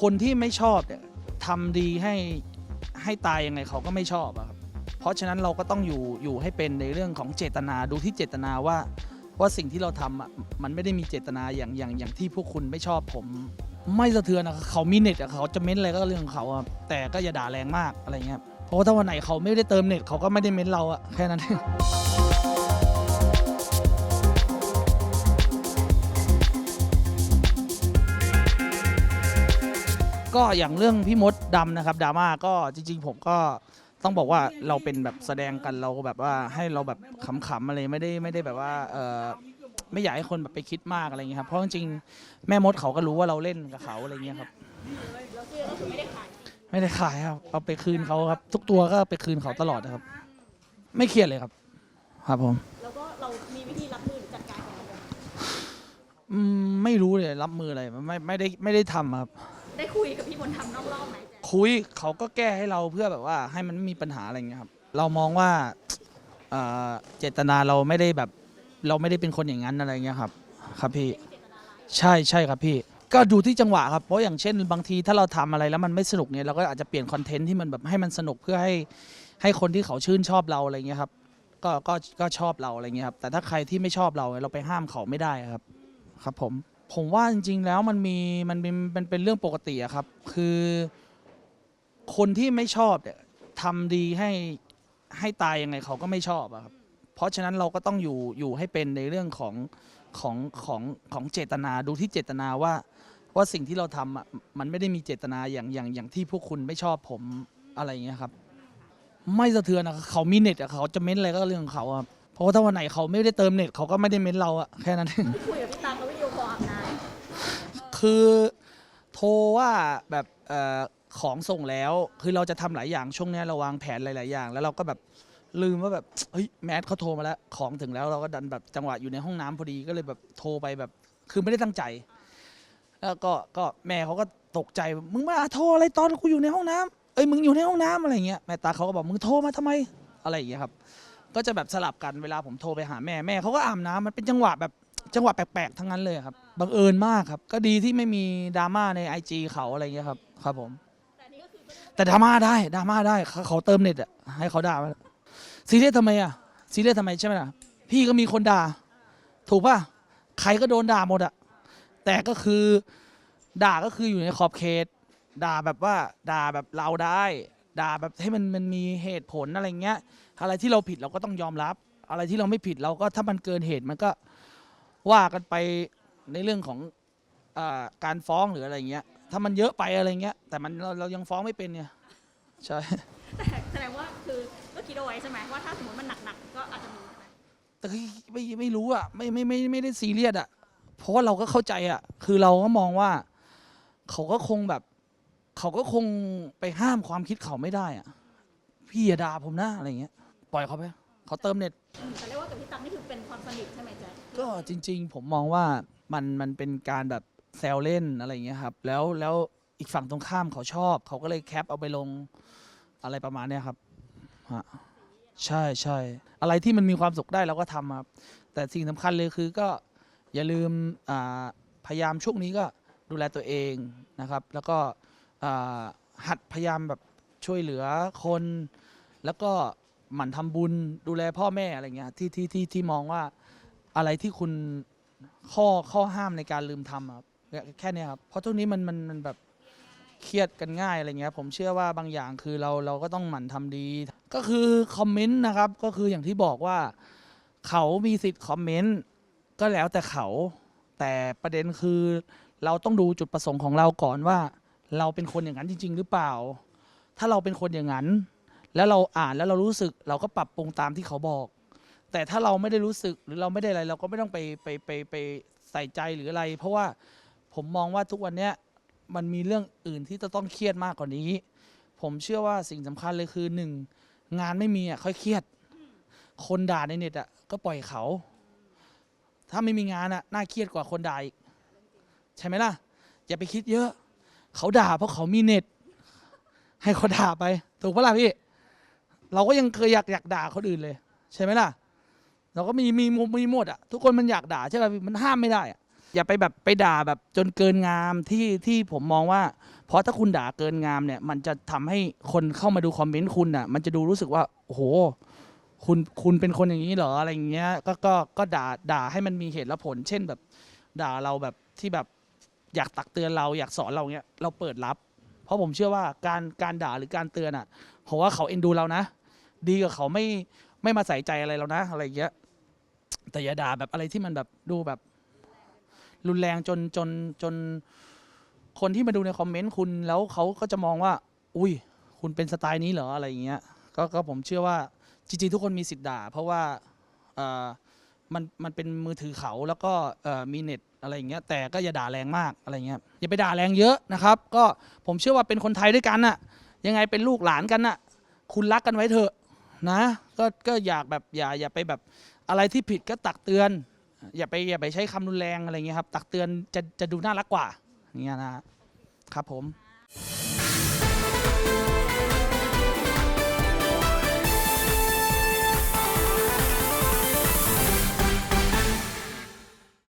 คนที่ไม่ชอบเนี่ยทำดีให้ให้ตายยังไงเขาก็ไม่ชอบอะครับเพราะฉะนั้นเราก็ต้องอยู่อยู่ให้เป็นในเรื่องของเจตนาดูที่เจตนาว่าว่าสิ่งที่เราทำอะมันไม่ได้มีเจตนาอย่างอย่างอย่างที่พวกคุณไม่ชอบผม ไม่สะเทือนอะเขามีเน็ตอะเขาจะเม้นอะไรก็เรื่องของเขาอะแต่ก็อย่าด่าแรงมากอะไรเงี้ยเพราะว่าถ้าวันไหนเขาไม่ได้เติมเน็ตเขาก็ไม่ได้เม้นเราอะแค่นั้นเอง ก็อย่างเรื่องพี่มดดำนะครับดราม่าก็จริง ๆ ผมก็ต้องบอกว่าเราเป็นแบบแสดงกันเราแบบว่าให้เราแบบขำๆอะไรไม่ได้ไม่ได้แบบว่าเออไม่อยากให้คนแบบไปคิดมากอะไรเงี้ยครับเพราะจริงๆแม่มดเขาก็รู้ว่าเราเล่นกับเขาอะไรเงี้ยครับ ไม่ได้ขายครับเอาไปคืนเขาครับ ทุกตัวก็ไปคืนเขาตลอดนะครับ ไม่เครียดเลยครับ ครับผม แล้วก็เรามีวิธีรับมือหรือจัดการกับมันยังไงอืมไม่รู้เลยรับมืออะไรไม่ไม่ได้ไม่ได้ทำครับ ได้คุยกับพี่มนต์ทำนอกรอบไหมจ๊คคุยเขาก็แก้ให้เราเพื่อแบบว่าให้มันไม่มีปัญหาอะไรเงี้ยครับ เรามองว่าเอ่อเจตนาเราไม่ได้แบบ เราไม่ได้เป็นคนอย่างนั้นอะไรเงี้ยครับ ครับพี่ ใช่ใช่ครับพี่ ก็ดูที่จังหวะครับเพราะอย่างเช่น บางทีถ้าเราทำอะไรแล้วมันไม่สนุกเนี่ยเราก็อาจจะเปลี่ยนคอนเทนต์ที่มันแบบให้มันสนุกเพื่อให้ให้คนที่เขาชื่นชอบเราอะไรเงี้ยครับ ก็ก็ก็ชอบเราอะไรเงี้ยครับแต่ถ้าใครที่ไม่ชอบเราเราไปห้ามเขาไม่ได้ครับ ครับผม ผมว่าจริง ๆ แล้วมันมีมันเป็นมันเป็นเรื่องปกติอะครับ คือคนที่ไม่ชอบเนี่ยทำดีให้ให้ตายยังไงเขาก็ไม่ชอบอะครับ เพราะฉะนั้นเราก็ต้องอยู่อยู่ให้เป็นในเรื่องของของของของเจตนาดูที่เจตนาว่าว่าสิ่งที่เราทำอะมันไม่ได้มีเจตนาอย่างอย่างอย่างที่พวกคุณไม่ชอบผมอะไรอย่างเงี้ยครับ ไม่สะเทือนอะเขามีเน็ตอะเขาจะเม้นอะไรก็เรื่องของเขาอะครับเพราะว่าถ้าวันไหนเขาไม่ได้เติมเน็ตเขาก็ไม่ได้เม้นเราอะแค่นั้นเอง คุยกับพี่ตังเขาวิดีโอคอลอาบน้ คือโทรว่าแบบอของส่งแล้ว คือเราจะทำหลายอย่างช่วงนี้เราวางแผนหลาย ๆ อย่าง แล้วเราก็แบบลืมว่าแบบเฮ้ยแมทเขาโทรมาแล้วของถึงแล้วเราก็ดันแบบจังหวะอยู่ในห้องน้ำพอดีก็เลยแบบโทรไปแบบ คือไม่ได้ตั้งใจ แล้วก็ก็แม่เขาก็ตกใจมึงมาโทรอะไรตอนกูอยู่ในห้องน้ำเอ้ยมึงอยู่ในห้องน้ำอะไรเงี้ยแม่ตาเขาก็บอกมึงโทรมาทำไมอะไรอย่างเงี้ยครับ ก็จะแบบสลับกันเวลาผมโทรไปหาแม่แม่เขาก็อาบน้ำมันเป็นจังหวะแบบจังหวะแปลกๆทั้งนั้นเลยครับ บังเอิญมากครับ ก็ดีที่ไม่มีดราม่าใน IG เขาอะไรเงี้ยครับ ครับผมแต่อันนี่ก็คือไม่ได้แต่ดราม่าได้ดราม่าได้เขาเขาเติมเน็ตอะให้เขาด่ามาซีเรียสทำไมอะซีเรียสทำไมใช่ไหมล่ะพี่ก็มีคนด่า ถูกป่ะใครก็โดนด่าหมดอะแต่ก็คือด่าก็คืออยู่ในขอบเขต ด่าแบบว่าด่าแบบเราได้ ด่าแบบให้มันมันมีเหตุผลอะไรเงี้ย อะไรที่เราผิดเราก็ต้องยอมรับ อะไรที่เราไม่ผิดเราก็ถ้ามันเกินเหตุมันก็ว่ากันไป ในเรื่องของอาการฟ้องหรืออะไรเงี้ย ถ้ามันเยอะไปอะไรเงี้ย แต่มันเราเรายังฟ้องไม่เป็นเนี่ยใช่ แต่แสดงว่าคือก็คิดเอาไว้ใช่ไหมว่าถ้าสมมติมันหนักๆก็อาจจะมีใช่ไหมแต่คือไม่ไม่รู้อะไม่ไม่ไม่ไม่ได้ซีเรียสอะเพราะว่าเราก็เข้าใจอะ คือเราก็มองว่า เขาก็คงแบบ เขาก็คงไปห้ามความคิดเขาไม่ได้อะ พี่อย่าด่าผมนะอะไรเงี้ย ปล่อยเขาไปเขาเติมเน็ต อืมแต่เรียกว่ากับพี่ตังนี่คือเป็นความสนิทใช่ไหมแจ๊คก็จริง ๆ ผมมองว่า มันมันเป็นการแบบแซวเล่นอะไรเงี้ยครับ แล้วแล้วอีกฝั่งตรงข้ามเขาชอบ เขาก็เลยแคปเอาไปลงอะไรประมาณเนี้ยครับฮะใช่ใช่อะไรที่มันมีความสุขได้เราก็ทำครับ แต่สิ่งสำคัญเลยคือก็อย่าลืมอ่าพยายามช่วงนี้ก็ดูแลตัวเองนะครับ แล้วก็อ่าหัดพยายามแบบช่วยเหลือคน แล้วก็หมั่นทำบุญดูแลพ่อแม่อะไรเงี้ยที่ที่ที่ที่มองว่าอะไรที่คุณ ข้อข้อห้ามในการลืมทำอะครับแค่เนี้ยครับเพราะช่วงนี้มันมันมันแบบเครียดกันง่ายอะไรเงี้ยผมเชื่อว่าบางอย่างคือเราเราก็ต้องหมั่นทำดี ก็คือคอมเมนต์นะครับก็คืออย่างที่บอกว่า เขามีสิทธิ์คอมเมนต์ก็แล้วแต่เขา แต่ประเด็นคือเราต้องดูจุดประสงค์ของเราก่อนว่า เราเป็นคนอย่างนั้นจริง ๆ หรือเปล่า ถ้าเราเป็นคนอย่างนั้น แล้วเราอ่านแล้วเรารู้สึกเราก็ปรับปรุงตามที่เขาบอก แต่ถ้าเราไม่ได้รู้สึกหรือเราไม่ได้อะไร เราก็ไม่ต้องไปไปไปไปใส่ใจหรืออะไร เพราะว่าผมมองว่าทุกวันเนี้ยมันมีเรื่องอื่นที่จะต้องเครียดมากกว่านี้ ผมเชื่อว่าสิ่งสำคัญเลยคือหนึ่งงานไม่มีอะค่อยเครียด คนด่าในเน็ตอะก็ปล่อยเขา ถ้าไม่มีงานอะน่าเครียดกว่าคนด่าอีกใช่ไหมล่ะ อย่าไปคิดเยอะ เขาด่าเพราะเขามีเน็ต ให้เขาด่าไป ถูกปะล่ะพี่ เราก็ยังเคยอยากอยากด่าคนอื่นเลย ใช่ไหมล่ะ เราก็มีมีมุมมีหมดอะทุกคนมันอยากด่าใช่ไหมมันห้ามไม่ได้อะอย่าไปแบบไปด่าแบบจนเกินงามที่ที่ผมมองว่า เพราะถ้าคุณด่าเกินงามเนี่ย มันจะทำให้คนเข้ามาดูคอมเมนต์คุณอะ มันจะดูรู้สึกว่าโอ้โหคุณคุณเป็นคนอย่างนี้เหรออะไรอย่างเงี้ยก็ก็ก็ด่าด่าให้มันมีเหตุและผล เช่นแบบ ด่าเราแบบที่แบบอยากตักเตือนเราอยากสอนเราเงี้ยเราเปิดรับ เพราะผมเชื่อว่าการการด่าหรือการเตือนอะผมว่าเขาเอ็นดูเรานะ ดีกว่าเขาไม่ไม่มาใส่ใจอะไรเรานะ อะไรอย่างเงี้ย แต่อย่าด่าแบบอะไรที่มันแบบดูแบบ รุนแรงจนจนจน คนที่มาดูในคอมเมนต์คุณแล้วเขาก็จะมองว่า อุ้ย คุณเป็นสไตล์นี้เหรออะไรอย่างเงี้ยก็ก็ผมเชื่อว่าจริงๆทุกคนมีสิทธิ์ด่า เพราะว่าเอ่อมันมันเป็นมือถือเขาแล้วก็เอ่อมีเน็ตอะไรอย่างเงี้ยแต่ก็อย่าด่าแรงมากอะไรเงี้ยอย่าไปด่าแรงเยอะนะครับ ก็ผมเชื่อว่าเป็นคนไทยด้วยกันน่ะยังไงเป็นลูกหลานกันน่ะคุณรักกันไว้เถอะนะ ก็ก็อยากแบบอย่าอย่าไปแบบอะไรที่ผิดก็ตักเตือน อย่าไปอย่าไปใช้คำรุนแรงอะไรเงี้ยครับ ตักเตือนจะจะดูน่ารักกว่าอย่างเงี้ยนะครับผม